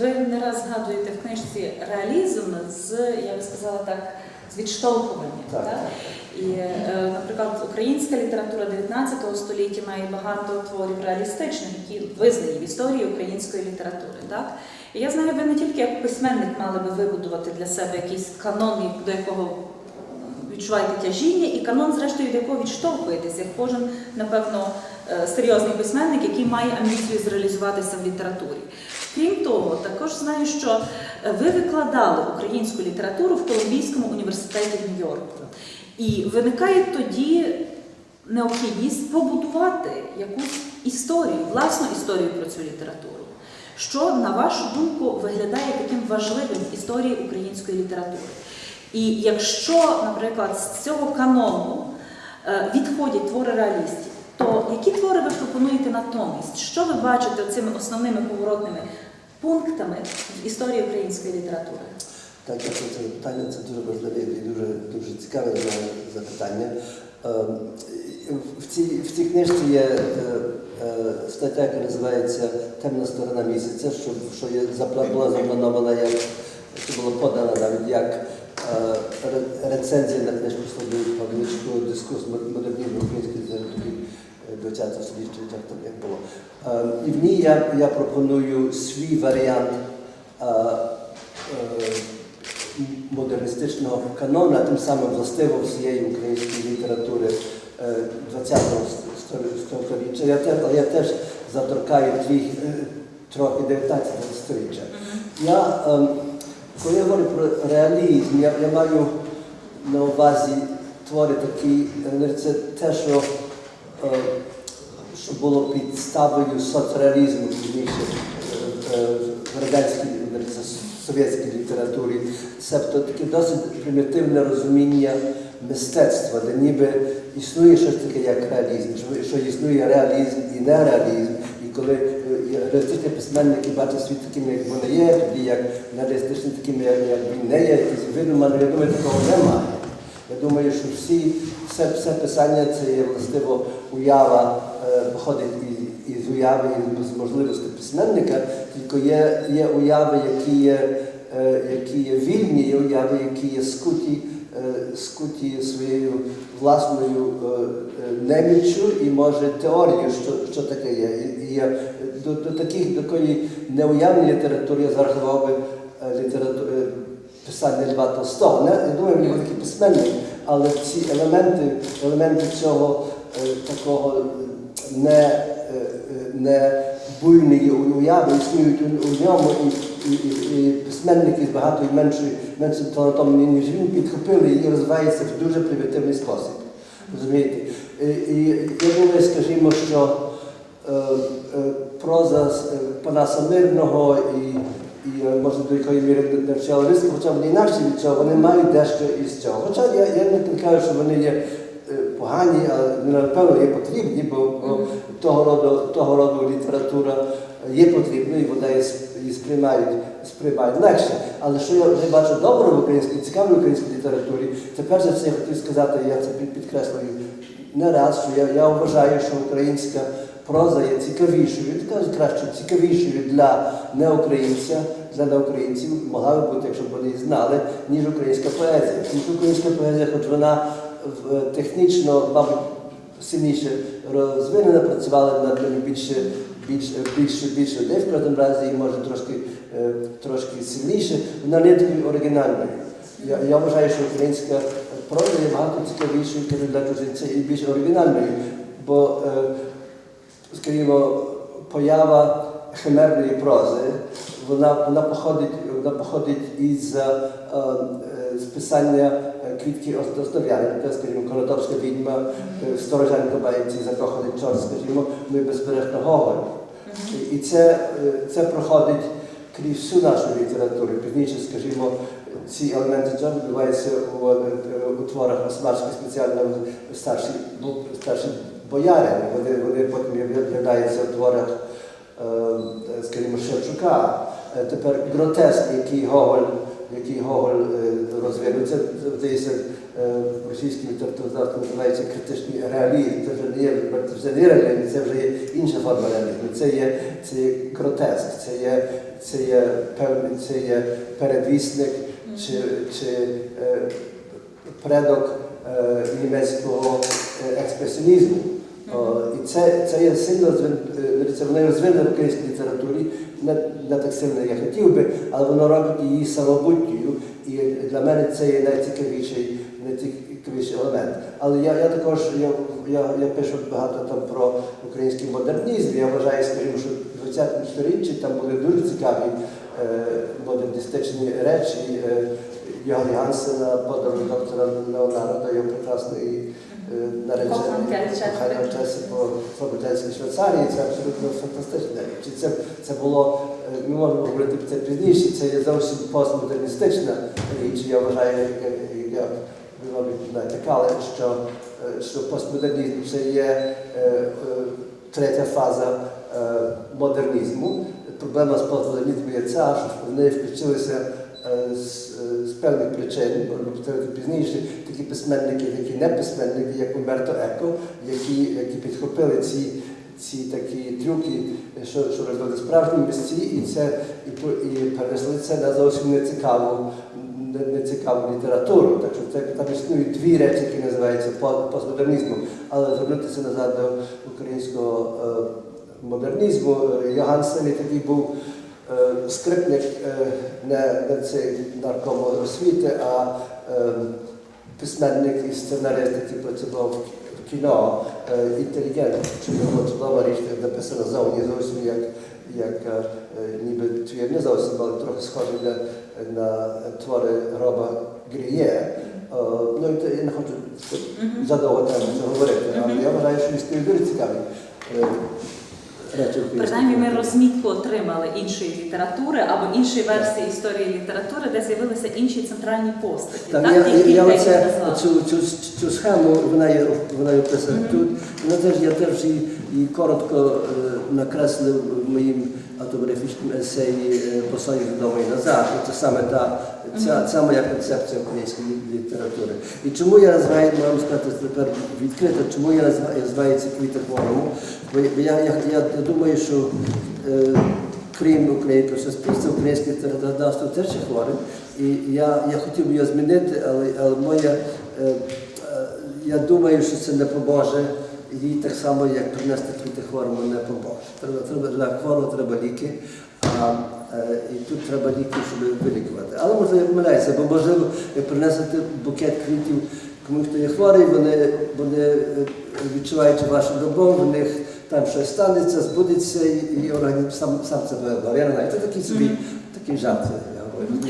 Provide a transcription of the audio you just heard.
Ви не раз згадуєте в книжці реалізм з, я би сказала так, з відштовхуванням. Так, Так? І, е, наприклад, українська література 19 століття має багато творів реалістичних, які визнані в історії української літератури. Так? І я знаю, ви не тільки як письменник мали би вибудувати для себе якийсь канон, до якого відчуваєте тяжіння, і канон, зрештою, до якого відштовхуєтесь, як кожен, напевно, е, серйозний письменник, який має амбіцію зреалізуватися в літературі. Крім того, також знаю, що е, ви викладали українську літературу в Колумбійському університеті в Нью-Йорку. І виникає тоді необхідність побудувати якусь історію, власну історію про цю літературу. Що, на вашу думку, виглядає таким важливим в історії української літератури? І якщо, наприклад, з цього канону е, відходять твори реалістів, то які твори ви пропонуєте натомість? Що ви бачите цими основними поворотними пунктами в історії української літератури? Так, дякую за питання. Це дуже важливе і дуже, дуже цікаве запитання. Ем, В цій, в цій книжці є е, е, стаття, яка називається Темна сторона місяця, що, що є, була запланована як, що було подано навіть як е, рецензія на книжку Павлічку дискус модернізму української літератури 20 століття, як там як було. Ем, І в ній я, я пропоную свій варіант е, е, модерністичного канону, а тим самим властиво всієї української літератури е, 20-го століття. Я я теж заторкаю твій е, трохи 19 століття. Я, ем, коли я говорю про реалізм, я, я маю на увазі твори такі, е, це те, що, е, що було підставою соцреалізму пізніше е, е, в радянській е, совєтській літературі. Себто таке досить примітивне розуміння мистецтва, де ніби існує щось таке, як реалізм, що, існує реалізм і нереалізм. І коли е, реалістичні письменники бачать світ таким, як вони є, тоді як нереалістичні такими, як, він не є, якісь я думаю, такого немає. Я думаю, що всі, все, все писання це є властиво уява, е, походить із, із уяви, із можливості письменника, тільки є, є уяви, які є, е, які є вільні, є уяви, які є скуті, е, скуті своєю власною неміччю і може теорією, що, що таке є. І, і до, до таких такої неуявної літератури я зараз би е, писання Льва Толстого. Не, я думаю, він великий письменник, але ці елементи, елементи цього е, такого не, е, е, не буйної уяви існують у, ньому, і, і, і, і письменники з багато меншою, меншим талантом, ніж він, підхопили і розвиваються в дуже примітивний спосіб. Розумієте? І, я думаю, скажімо, що е, е, проза е, Панаса Мирного і, і е, може до якої міри навчала риску, хоча вони інакше від цього, вони мають дещо із цього. Хоча я, я не кажу, що вони є е, погані, але напевно є потрібні, бо, бо того, роду, того роду література є потрібною, і вона її сприймають, сприймають легше. Але що я вже бачу добре в українській, цікавій українській літературі, це перш за все я хотів сказати, я це підкреслюю не раз, що я, я вважаю, що українська проза є цікавішою, кажу краще, цікавішою для неукраїнця, для неукраїнців, могла би бути, якщо б вони знали, ніж українська поезія. Що українська поезія, хоч вона технічно, мабуть, сильніше розвинена, працювала над більше, більше, більше, більше людей в кожному разі і може трошки, е, трошки сильніше, вона не такою оригінальною. Я, я вважаю, що українська проза є багато цікавішою для чужинця і більш оригінальною, бо, е, скажімо, поява химерної прози, вона, вона, походить, вона походить із е, е, з писання е, квітки Остров'яненка, скажімо, Конотопська відьма, Стороженко Баєнці, закоханий чорт, скажімо, ми безбережно Гоголь. І, це, це проходить крізь всю нашу літературу. Пізніше, скажімо, ці елементи цього відбуваються у, у творах Осмарської спеціально старші, старші бояри. Вони, вони потім з'являються у творах, е, скажімо, Шевчука. Е, Тепер гротеск, який Гоголь, який Гоголь е, розвинув, це здається в російській літературі називається критичний реалізм. Це вже не є це вже не реалізм, це вже є інша форма реалізму. Це є, це є гротеск, це є, це є певний, це є передвісник чи, чи предок німецького експресіонізму. О, І це, це є сильно е, розвинено в українській літературі, не, не так сильно, я хотів би, але воно робить її самобутньою. І для мене це є найцікавіший, найцікавіший елемент. Але я, я також я, я, я пишу багато там про український модернізм. Я вважаю, скажімо, що в 20 сторіччі там були дуже цікаві е, модерністичні речі. Е, Йоганн Янсена, подорож доктора Леонардо, його прекрасний е, наречений в часі по Слободянській Швейцарії. Це абсолютно фантастична річ. Це, це було, ми можемо говорити про це пізніше, це є зовсім постмодерністична річ. Я вважаю, як, ви, мабуть, знаєте, Кале, що, що постмодернізм це є третя фаза модернізму. Проблема з постмодернізмом є ця, що в неї включилися з, е, з певних причин, можна пізніше, такі письменники, такі не письменники, як Умберто Еко, які, які підхопили ці, ці такі трюки, що, що робили справжні місці, і це і, і перенесли це на зовсім нецікаву, нецікаву літературу. Так що це, там існують дві речі, які називаються постмодернізмом, але звернутися назад до українського е, модернізму. Е, Йоганн Селі такий був е, скрипник, е, не, не цей нарком освіти, а е, письменник і сценарист, який працював в кіно, е, інтелігент, чудова, чудова річ, написана зовні зовсім як, як е, е, ніби твір не зовсім, але трохи схожий на, на твори Роба Гріє. Е, Ну, і те- я не хочу задовго там це говорити, але я вважаю, що існує дуже Принаймні, ми розмітку отримали іншої літератури або іншої версії історії літератури, де з'явилися інші центральні постаті. Так, так, я, оце, цю, цю, цю схему, вона є, вона є описана тут. Вона теж, я теж її, її коротко е, накреслив моїм автобіографічному есеї «Послання додому і назад». Це саме та, ця, ця моя концепція української літератури. І чому я називаю, можу сказати тепер відкрито, чому я називаю, ці квіти хворому? Бо я, я, я, думаю, що е, крім українського суспільства, українське законодавство теж хворим. І я, я хотів би його змінити, але, але моя, е, е, я думаю, що це не поможе. Їй так само, як принести квіти хворому, не поможе. Треба, треба, для хворого треба ліки, а е, і тут треба ліки, щоб вилікувати. Але можливо я помиляюся, бо можливо, як принесете букет квітів комусь, хто є хворий, вони, вони е, відчуваючи вашу любов, в них там щось станеться, збудеться, і, і організм сам, сам це вибрав. Я не знаю, це такий собі, такий жарт, я говорю.